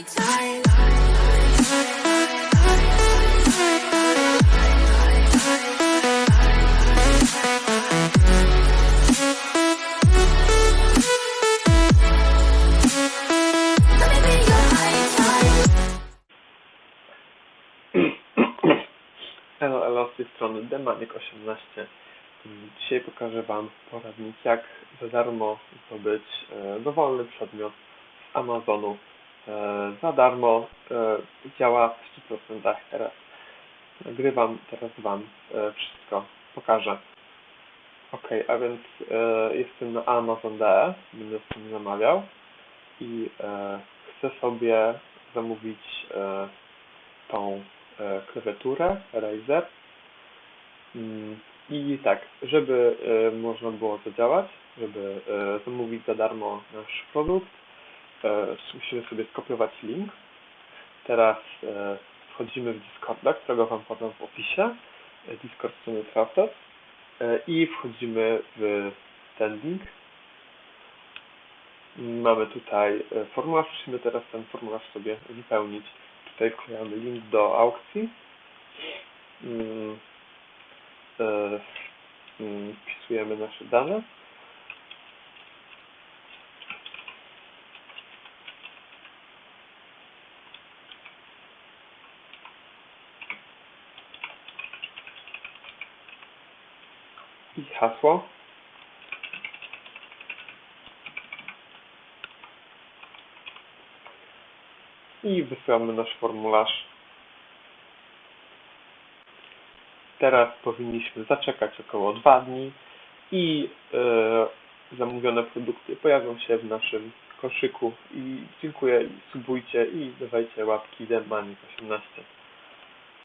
Elo, elo, z strony Demanik18. Dzisiaj pokażę Wam poradnik, jak za darmo zdobyć e, dowolny przedmiot z Amazonu. E, za darmo e, działa w 100% teraz. Nagrywam teraz Wam e, wszystko, pokażę. Ok, a więc jestem na Amazon.de, będę tym zamawiał i chcę sobie zamówić tą klawiaturę Razer. Mm, I tak, żeby można było to działać, żeby zamówić za darmo nasz produkt, musimy sobie skopiować link. Teraz e, wchodzimy w Discorda, którego Wam podam w opisie, e, Discord strony Trusted e, i wchodzimy w ten link. Mamy tutaj e, formularz, musimy teraz ten formularz sobie wypełnić. Tutaj wklejamy link do aukcji. Mm, e, mm, Wpisujemy nasze dane. I hasło. i wysyłamy nasz formularz. Teraz powinniśmy zaczekać około 2 dni i e, zamówione produkty pojawią się w naszym koszyku. I dziękuję, i subujcie i dawajcie łapki Demanik18.